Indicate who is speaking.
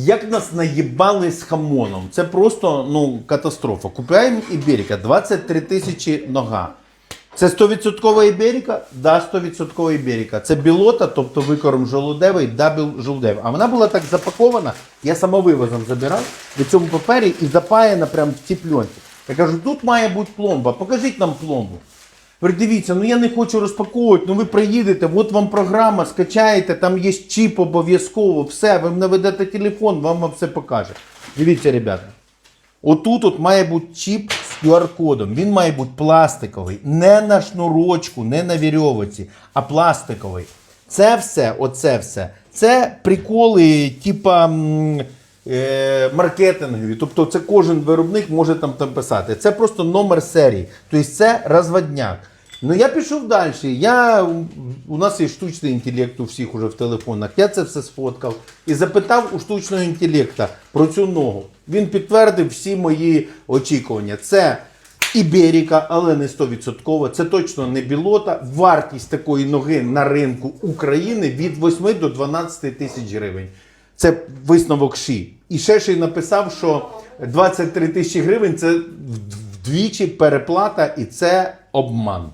Speaker 1: Як нас наїбали з хамоном? Це просто ну, катастрофа. Купуємо Іберіка, 23 тисячі нога. Це 100% Іберіка? Да, 100% Іберіка. Це білота, тобто викорм жолудевий, дабл жолудевий. А вона була так запакована, я самовивозом забирав в цьому папері і запаяна прямо в цій пленці. Я кажу, тут має бути пломба, покажіть нам пломбу. Говорю, дивіться, ну я не хочу розпаковувати, ну ви приїдете, от вам програма, скачаєте, там є чіп обов'язково, все, ви наведете телефон, вам вам все покаже. Дивіться, ребята. Отут от має бути чіп з QR-кодом. Він має бути пластиковий, не на шнурочку, не на вірьовиці, а пластиковий. Це все, оце все. Це приколи, типа маркетингові. Тобто це кожен виробник може там, там писати. Це просто номер серії. Тобто це розводняк. Ну я пішов далі. Я, у нас є штучний інтелект у всіх уже в телефонах. Я це все сфоткав і запитав у штучного інтелекта про цю ногу. Він підтвердив всі мої очікування. Це Іберіка, але не 100%. Це точно не білота. Вартість такої ноги на ринку України від 8 до 12 тисяч гривень. Це висновок ШІ. І ще ще й написав, що 23 тисячі гривень це вдвічі переплата і це обман.